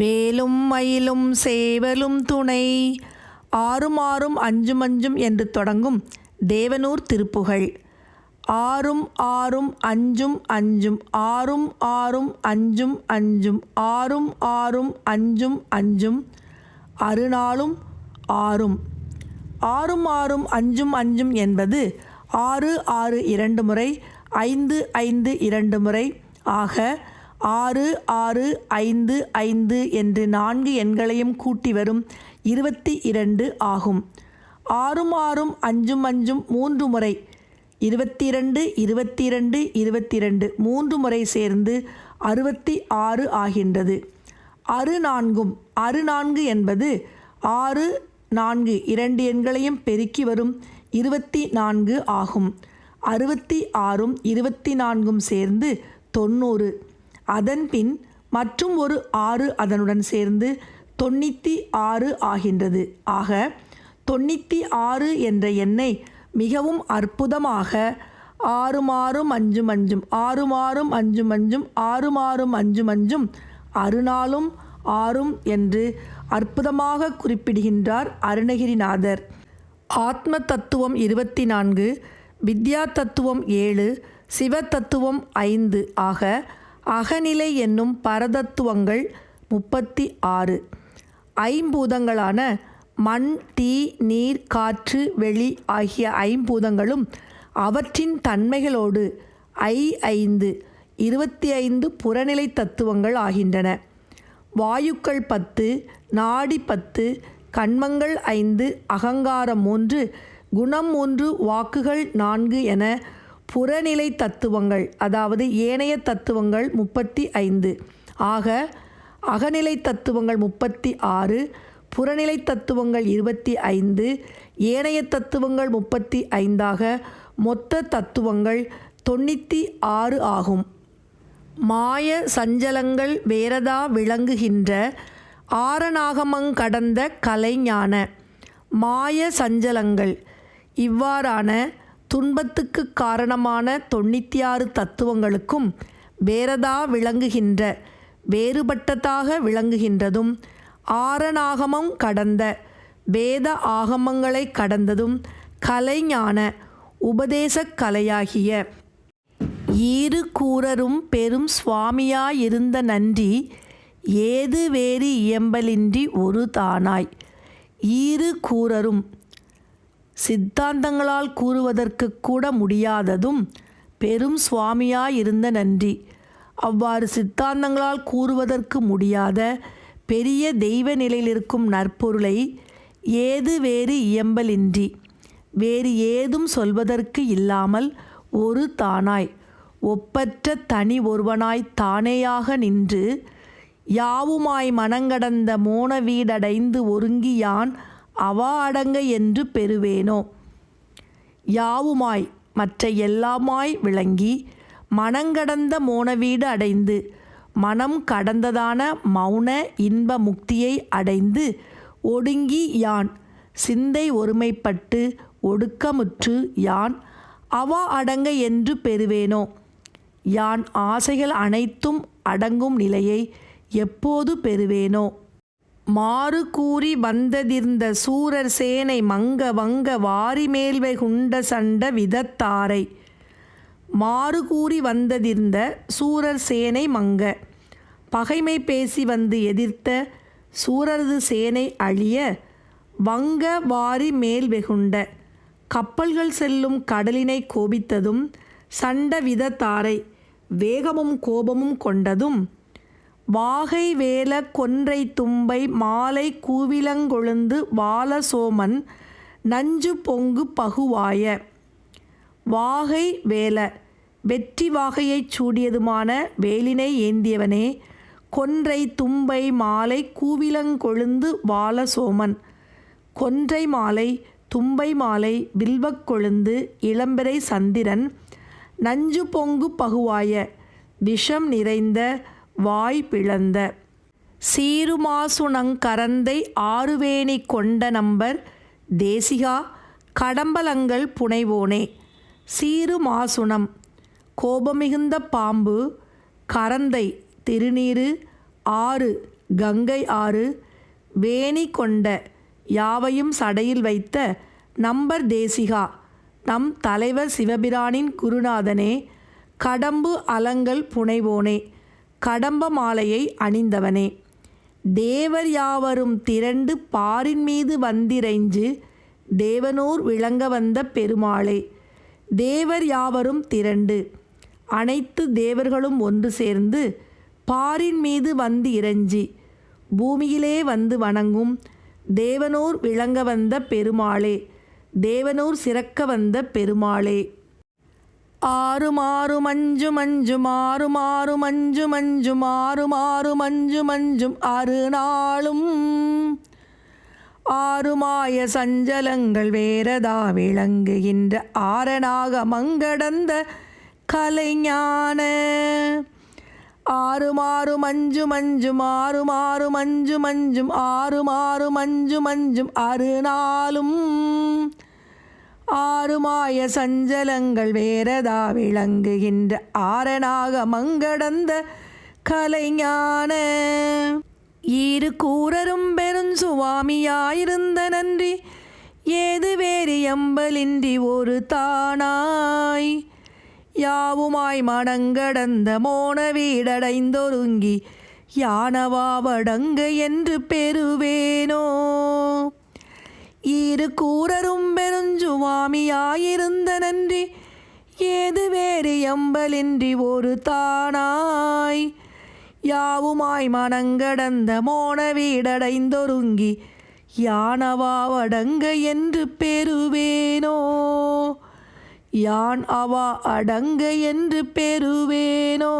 வேலும் மயிலும் சேவலும் துணை. ஆறும் ஆறும் அஞ்சும் அஞ்சும் என்று தொடங்கும் தேவனூர் திருப்புகழ். ஆறும் ஆறும் அஞ்சும் அஞ்சும் ஆறும் ஆறும் அஞ்சும் அஞ்சும் ஆறும் ஆறும் அஞ்சும் அஞ்சும் அறுநாளும் ஆறும். ஆறும் ஆறும் அஞ்சும் அஞ்சும் என்பது ஆறு ஆறு இரண்டு முறை ஐந்து ஐந்து இரண்டு முறை ஆக ஆறு ஆறு ஐந்து ஐந்து என்று நான்கு எண்களையும் கூட்டி வரும் இருபத்தி இரண்டு ஆகும். ஆறும் ஆறும் அஞ்சும் அஞ்சும் மூன்று முறை இருபத்தி இரண்டு இருபத்தி இரண்டு இருபத்தி இரண்டு மூன்று முறை சேர்ந்து அறுபத்தி ஆறு ஆகின்றது. அறு நான்கும் அறு நான்கு என்பது ஆறு நான்கு இரண்டு எண்களையும் பெருக்கி வரும் இருபத்தி நான்கு ஆகும். அறுபத்தி ஆறும் இருபத்தி நான்கும் சேர்ந்து தொண்ணூறு. அதன்பின் மற்றும் ஒரு ஆறு அதனுடன் சேர்ந்து தொண்ணூற்றி ஆறு ஆகின்றது. ஆக தொண்ணூற்றி ஆறு என்ற எண்ணை மிகவும் அற்புதமாக ஆறு மாறும் அஞ்சும் அஞ்சும் அஞ்சு அஞ்சும் அஞ்சும் ஆறுமாறும் அஞ்சு அஞ்சும் அருநாளும் ஆறும் என்று அற்புதமாக குறிப்பிடுகின்றார் அருணகிரிநாதர். ஆத்ம தத்துவம் இருபத்தி நான்கு வித்யா தத்துவம் ஏழு சிவ தத்துவம் ஐந்து. ஆக அகநிலை என்னும் பரதத்துவங்கள் முப்பத்தி ஆறு. ஐம்பூதங்களான மண் தீ நீர் காற்று வெளி ஆகிய ஐம்பூதங்களும் அவற்றின் தன்மைகளோடு ஐ ஐந்து இருபத்தி ஐந்து புறநிலை தத்துவங்கள் ஆகின்றன. வாயுக்கள் பத்து நாடி பத்து கண்மங்கள் ஐந்து அகங்காரம் மூன்று குணம் மூன்று வாக்குகள் நான்கு என புறநிலை தத்துவங்கள் அதாவது ஏனைய தத்துவங்கள் முப்பத்தி ஐந்து. ஆக அகநிலை தத்துவங்கள் முப்பத்தி ஆறு புறநிலை தத்துவங்கள் இருபத்தி ஐந்து ஏனைய தத்துவங்கள் முப்பத்தி ஐந்தாக மொத்த தத்துவங்கள் தொண்ணூற்றி ஆறு ஆகும். மாய சஞ்சலங்கள் வேறதா விளங்குகின்ற ஆரணாகமங்கடந்த கலைஞான மாய சஞ்சலங்கள். இவ்வாறான துன்பத்துக்கு காரணமான தொண்ணூற்றி ஆறு தத்துவங்களுக்கும் வேறதா விளங்குகின்ற வேறுபட்டதாக விளங்குகின்றதும் ஆரணாகமம் கடந்த வேத ஆகமங்களை கடந்ததும் கலைஞான உபதேசக் கலையாகிய. ஈறு கூறரும் பெரும் சுவாமியாயிருந்த நன்றி ஏது வேறு இயம்பலின்றி ஒரு தானாய். ஈறு கூறரும் சித்தாந்தங்களால் கூறுவதற்கு கூட முடியாததும் பெரும் சுவாமியாயிருந்த நன்றி. அவ்வாறு சித்தாந்தங்களால் கூறுவதற்கு முடியாத பெரிய தெய்வ நிலையில் இருக்கும் நற்பொருளை ஏது வேறு இயம்பலின்றி. வேறு ஏதும் சொல்வதற்கு இல்லாமல் ஒரு தானாய் ஒப்பற்ற தனி ஒருவனாய் தானேயாக நின்று யாவுமாய் மனங்கடந்த மோன வீடடைந்து ஒருங்கி யான் அவா அடங்க என்று பெறுவேனோ? யாவுமாய் மற்ற எல்லாமாய் விளங்கி மனங்கடந்த மோனவீடு அடைந்து மனம் கடந்ததான மௌன இன்ப முக்தியை அடைந்து ஒடுங்கி யான்? சிந்தை ஒருமைப்பட்டு ஒடுக்கமுற்று யான்? அவா அடங்க என்று பெறுவேனோ? யான் ஆசைகள் அனைத்தும் அடங்கும் நிலையை எப்போது பெறுவேனோ? மாறு கூறி வந்ததிர்ந்த சூரர் சேனை மங்க வங்க வாரிமேல்வை குண்ட சண்ட விதத்தாரை. மாறு கூறி வந்ததிர்ந்த சூரர் சேனை மங்க. பகைமை பேசி வந்து எதிர்த்த சூரரது சேனை அழிய வங்க வாரி மேல் வெகுண்ட கப்பல்கள் செல்லும் கடலினை கோபித்ததும் சண்ட விதத்தாரை. வேகமும் கோபமும் கொண்டதும் வாகை வேல கொன்றை தும்பை மாலை கூவிலங்கொழுந்து வாலசோமன் நஞ்சு பொங்கு பகுவாய. வாகை வேல வெற்றி வாகையைச் சூடியதுமான வேலினை ஏந்தியவனே கொன்றை தும்பை மாலை கூவிலங்கொழுந்து வாலசோமன். கொன்றை மாலை தும்பை மாலை வில்வக் கொழுந்து இளம்பிறை சந்திரன் நஞ்சு பொங்கு பகுவாய. விஷம் நிறைந்த வாய் பிளந்த சீருமாசுணங்கரந்தை ஆறுவேணி கொண்ட நம்பர் தேசிகா கடம்பலங்கள் புனைவோனே. சீருமாசுணம் கோபமிகுந்த பாம்பு கரந்தை திருநீரு ஆறு கங்கை ஆறு வேணி கொண்ட யாவையும் சடையில் வைத்த நம்பர் தேசிகா நம் தலைவர் சிவபிரானின் குருநாதனே கடம்பு அலங்கள் புனைவோனே. கடம்ப மாலையை அணிந்தவனே. தேவர் யாவரும் திரண்டு பாரின் மீது வந்திரைஞ்சு தேவனூர் விளங்க வந்த பெருமாளே தேவர் யாவரும் திரண்டு அனைத்து தேவர்களும் ஒன்று சேர்ந்து பாரின் மீது வந்து இறைஞ்சி பூமியிலே வந்து வணங்கும் தேவனூர் விளங்க வந்த பெருமாளே தேவனூர் சிறக்க வந்த பெருமாளே. ஆறு மாறு மஞ்சு மஞ்சு மாறு மாறு மஞ்சு மஞ்சு மாறு மாறு மஞ்சு மஞ்சும் ஆறு நாளும் ஆறுமாய சஞ்சலங்கள் வேறதா விளங்குகின்ற ஆரணாக மங்கடந்த கலைஞான. ஆறு மாறு மஞ்சு மஞ்சு மாறு மாறு மஞ்சு மஞ்சும் ஆறு மாறு மஞ்சு மஞ்சும் ஆறு நாளும் ஆறுமாய சஞ்சலங்கள் வேறதா விளங்குகின்ற ஆரனாக மங்கடந்த கலைஞான. ஈரு கூரரும் பெருஞ்சுவாமியாயிருந்த நன்றி ஏது வேறு எம்பலின்றி ஒரு தானாய். யாவுமாய் மடங்கடந்த மோன வீடடைந்தொருங்கி யானவாவடங்கு என்று பெறுவேனோ. இரு கூறரும் பெருஞ்சுவாமியாயிருந்த நன்றி. ஏது வேறு எம்பலின்றி ஒரு தானாய். யாவுமாய் மனங்கடந்த மோன வீடடைந்தொருங்கி யானவாவடங்க என்று பெறுவேனோ. யான் அவா அடங்க என்று பெறுவேனோ.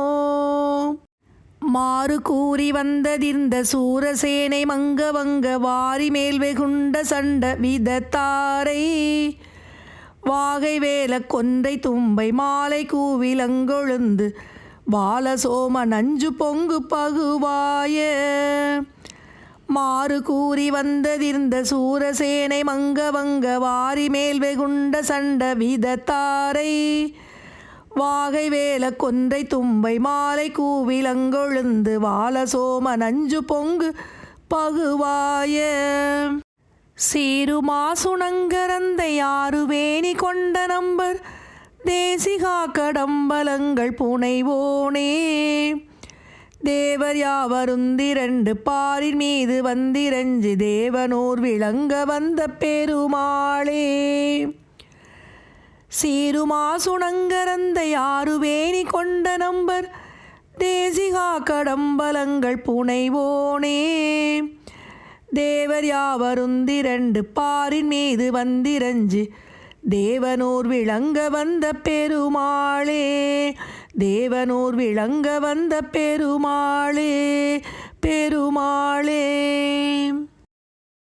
மாறு கூறி வந்ததிர்ந்த சூரசேனை மங்க வங்க வாரி மேல் வெகுண்ட சண்ட விதத்தாரை. வாகை வேல கொன்றை தும்பை மாலை கூவிலங்கொழுந்து பாலசோம நஞ்சு பொங்கு பகுவாய. மாறு கூறி வந்ததிர்ந்த சூரசேனை மங்க வங்க வாரி மேல் வெகுண்ட சண்ட விதத்தாரை. வாகை வேல கொன்றை தும்பை மாலை கூவிலங்கொழுந்து வாலசோம நஞ்சு பொங்கு பகுவாய. சீருமா சுணங்கரந்தை யாரு வேணி கொண்ட நம்பர் தேசிகா கடம்பலங்கள் புனைவோனே தேவர் யாவருந்திரண்டு பாரின் மீது வந்திரஞ்சு தேவனூர் விளங்க வந்த பெருமாளே. சீருமா சுணங்கரந்த கொண்ட நம்பர். தேசிகா கடம்பலங்கள் புனைவோனே. தேவர் யாவருந்திரண்டு பாரின் மீது வந்திரஞ்சு தேவனூர் விளங்க வந்த பெருமாளே. தேவனூர் விளங்க வந்த பெருமாளே பெருமாளே.